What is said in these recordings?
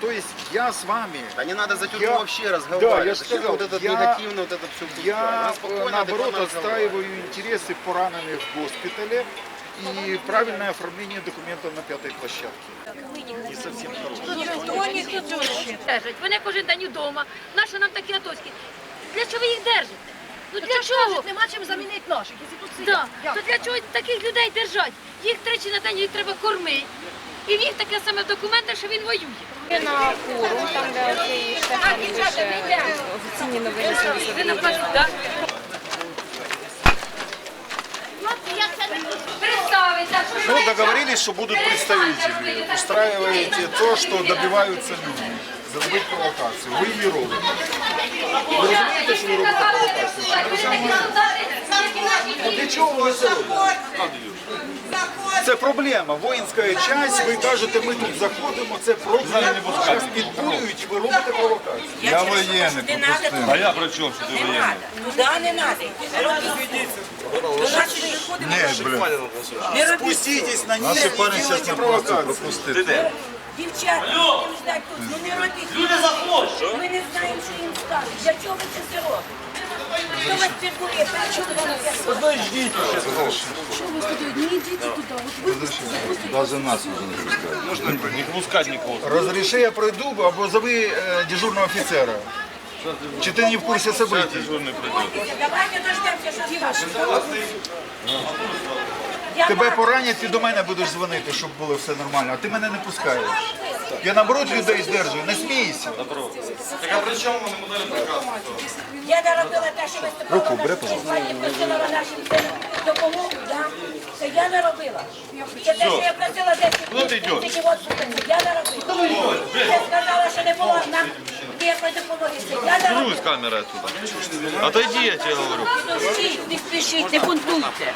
То есть я с вами, Да не надо за тюрьму Я- вообще разговаривать. Да, я ж Зачем сказал, вот этот я- негативно, вот это все я э, наоборот отстаиваю интересы пораненых в госпитале и правильное оформление документов на пятой площадке. Ніхто ніхто цього не держить. Вони кожен день вдома. Нащо нам такі атоські? Для чого ви їх держите? Ну для чого? Нема чим замінити наших, якщо тут Да. сидять. То для чого таких людей держать? Їх тричі на день їх треба кормити. І в їх таке саме в документах, що він воює. На форум, там де оцей Штефан пише офіційні новини. Ви нам кажуть, так? Представиться, що Ну, договорились, что будут представители. Устраиваете то, что добиваются люди. Забыть провокацию. Вы ее робите. Ви розумієте, що ви робите провокацію? Чи не розумієте? Ну, Для чого ви це робите? Це проблема. Воїнська часть, ви кажете, ми тут заходимо, це проблема. Підбурюють, ви робите провокацію. Я воєнний, пропустив. А я при чому, що ти воєнний? Туди не треба. До нас не виходимо. Блин. Не робіть. Спуститесь на ній і просто провокацію. пропустити. Де? Дівчата, будемо ждати тут. Ну не робіть. Люди захочуть. Ми не знаємо, що їм скажуть. Для чого ви це все робите? Хто вас підбує? Чого ви це робите? Даже нас уже не пускають. Можна не пускати нікого. Разреши, я пройду, або зови е, дежурного офіцера. Чи ти не в курсі событий? Дежурний прийде. Давайте дождемося, що скажуть. Я Тебе поранять, ти до мене будеш дзвонити, щоб було все нормально, а ти мене не пускаєш. Я наоборот людей здержую, не смійся. Я не робила те, що ви Руку, бери, пожалуйста. просила нашим синам допомогу, да? Це я не робила. Це те, що я просила 10 Куди тільки от. Я не робила. Я сказала, що не було нам ніякої допомоги. Я не Русь робила. камера оттуда. Отойди, я тебе говорю. Спішіть, не спішіть, не бунтуйте.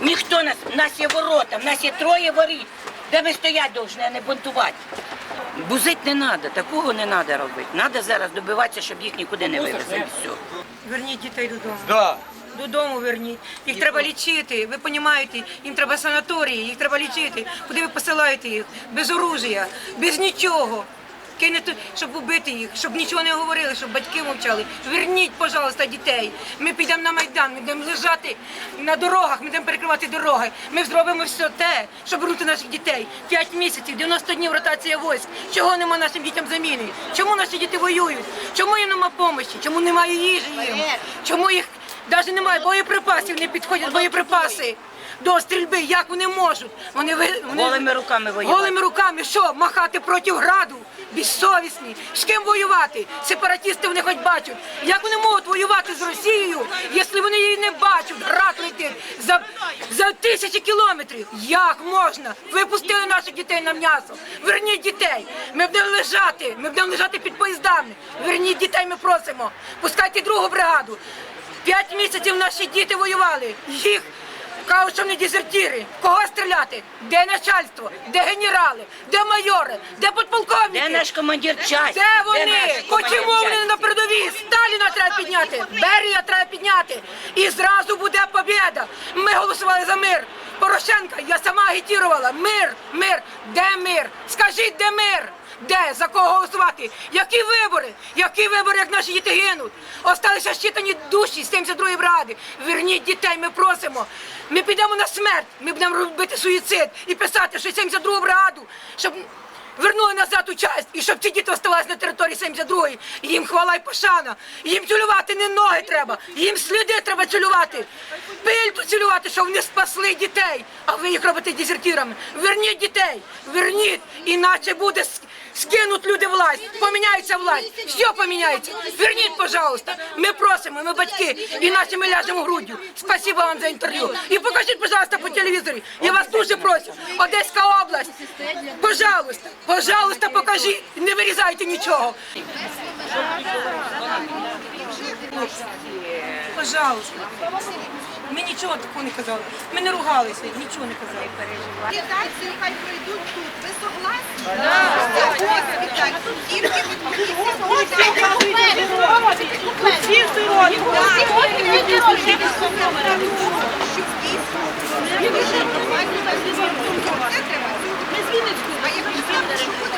Ніхто нас, в нас є ворота, в нас є троє воріт. Де ми стоять повинні, а не бунтувати. Бузить не треба, такого не треба робити. Треба зараз добиватися, щоб їх нікуди не вивезли. Все. Верніть дітей додому. Да. Додому верніть. Їх треба лічити. Ви розумієте, їм треба санаторії, їх треба лічити. Куди ви посилаєте їх? Без оружия, без нічого. Кинете, щоб убити їх, щоб нічого не говорили, щоб батьки мовчали. Верніть, пожалуйста, дітей. Ми підемо на майдан, ми будемо лежати на дорогах, ми будемо перекривати дороги. Ми зробимо все те, щоб вернути наших дітей. П'ять місяців, 90 днів ротація військ. Чого нема нашим дітям заміни? Чому наші діти воюють? Чому їм нема допомоги? Чому немає їжі їм? Чому їх навіть немає боєприпасів, не підходять боєприпаси до стрільби? Як вони можуть? Вони вони Голими руками воювати. Голими руками що? Махати проти граду? Безсовісні. З ким воювати? Сепаратісти вони хоч бачать. Як вони можуть воювати з Росією, якщо вони її не бачать? Град летить за, за тисячі кілометрів. Як можна? Ви пустили наших дітей на м'ясо. Верніть дітей. Ми будемо лежати. Ми будемо лежати під поїздами. Верніть дітей, ми просимо. Пускайте другу бригаду. П'ять місяців наші діти воювали. Їх Кажуть, що вони дезертири. Кого стріляти? Де начальство? Де генерали? Де майори? Де подполковники? Де наш командир часті? Де вони? наш вони на передовій? Сталіна треба підняти, Берія треба підняти. І зразу буде побіда. Ми голосували за мир. Порошенка, я сама агітувала. Мир, мир. Де мир? Скажіть, де мир? Де? За кого голосувати? Які вибори? Які вибори, як наші діти гинуть? Осталися щитані душі з 72-ї бригади. Верніть дітей, ми просимо. Ми підемо на смерть, ми будемо робити суїцид і писати, що 72-ту бригаду, щоб вернули назад у часть, і щоб ці діти оставалися на території 72-ї. Їм хвала й пошана. Їм цілювати не ноги треба, їм сліди треба цілювати. Пильту цілювати, що вони спасли дітей, а ви їх робите дезертирами. Верніть дітей, верніть, іначе буде скинуть люди власть, поміняється власть, все поміняється. Верніть, пожалуйста. Ми просимо, ми батьки, іначе ми ляжемо груддю. Спасибо вам за інтерв'ю. І покажіть, пожалуйста, по телевізорі. Я вас дуже прошу. Одеська область. Пожалуйста, пожалуйста, покажіть. Не вирізайте нічого. Пожалуйста. Ми нічого такого не казали. Ми не ругалися, нічого не казали. Ліквідацію хай пройдуть тут. Ви согласні? Так. Тільки. Що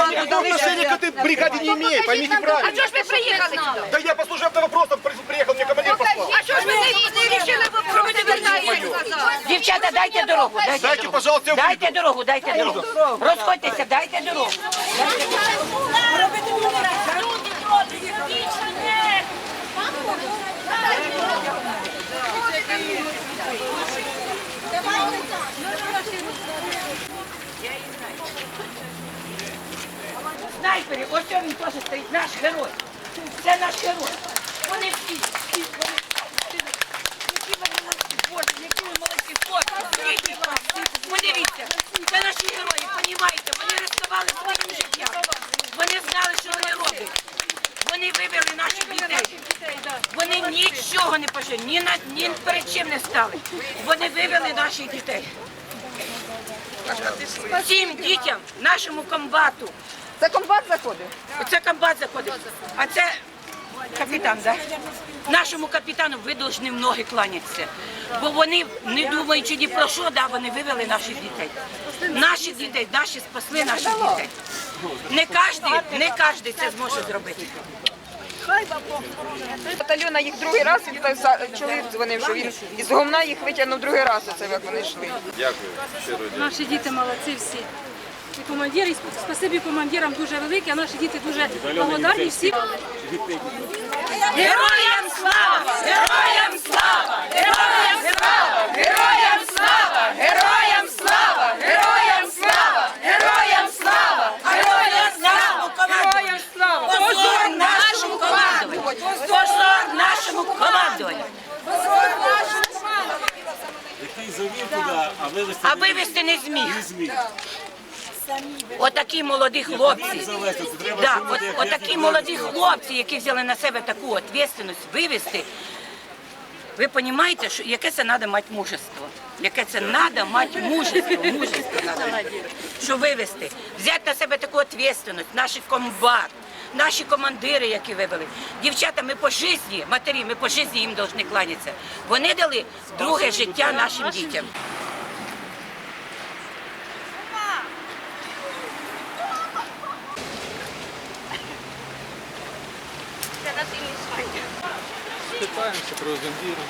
дійсно. Це треба. никакого отношения к этой бригаде не имеет, поймите А правильно. чого ж ви приїхали сюди? Да я по служебным вопросам при- приехал, мне командир послал. А чого ж ви не, не рішили, що ви не вертаєтесь? Дівчата, дайте дорогу, дайте, Дайте, дорогу. пожалуйста, я выйду. Дайте дорогу, дайте дорогу. Розходьтеся, дайте дорогу. Снайпери, ось він теж стоїть, наш герой. Це наш герой. Вони всі, всі, вони. Які ви молодці, Боже, які ви молодці, хлопці. Подивіться, це наші герої, понімаєте, вони ризикували своїм життям. Вони знали, що вони роблять. Вони вивели наших дітей. Вони нічого не пошли, ні, на, ні перед чим не стали. Вони вивели наших дітей. Всім дітям, нашому комбату, Це комбат заходив? Оце комбат заходить. А це капітан, так? Нашому капітану ви повинні в ноги кланятися. Бо вони, не думаючи ні про що, да, вони вивели наших дітей. Наших дітей, наші спасли наших дітей. Не кожен, не кожен це зможе зробити. Батальйона їх другий раз, він чоловік дзвонив, що він із гомна їх витягнув другий раз, оце як вони йшли. Дякую. Щиро дякую. Наші діти молодці всі. І командир, і спасибі командирам дуже велике, а наші діти дуже благодарні всі. Героям слава! Героям слава! Героям слава! Героям слава! Героям слава! Героям слава! Героям слава! Героям слава! Героям слава! Позор нашому командуванню! Позор нашому командуванню! Який завів туди, А вивезти не зміг. Отакі молоді хлопці. Да, от, отакі молоді хлопці, які взяли на себе таку відповідальність вивезти. Ви розумієте, що яке це треба мати мужество? Яке це треба мати мужество, мужество треба що вивезти, взяти на себе таку відповідальність, наші комбат, наші командири, які вивели. Дівчата, ми по житті, матері, ми по житті їм повинні кланятися. Вони дали друге життя нашим дітям. питаемся, прозондируем.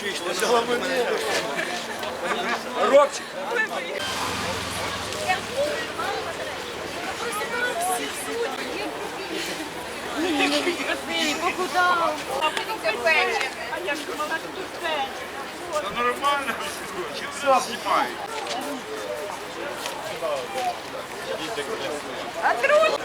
Чуєш, ти голови не Робчик! Красивий, похудав. А я ж мала тут печі. Це нормально, чи все знімають? А труд!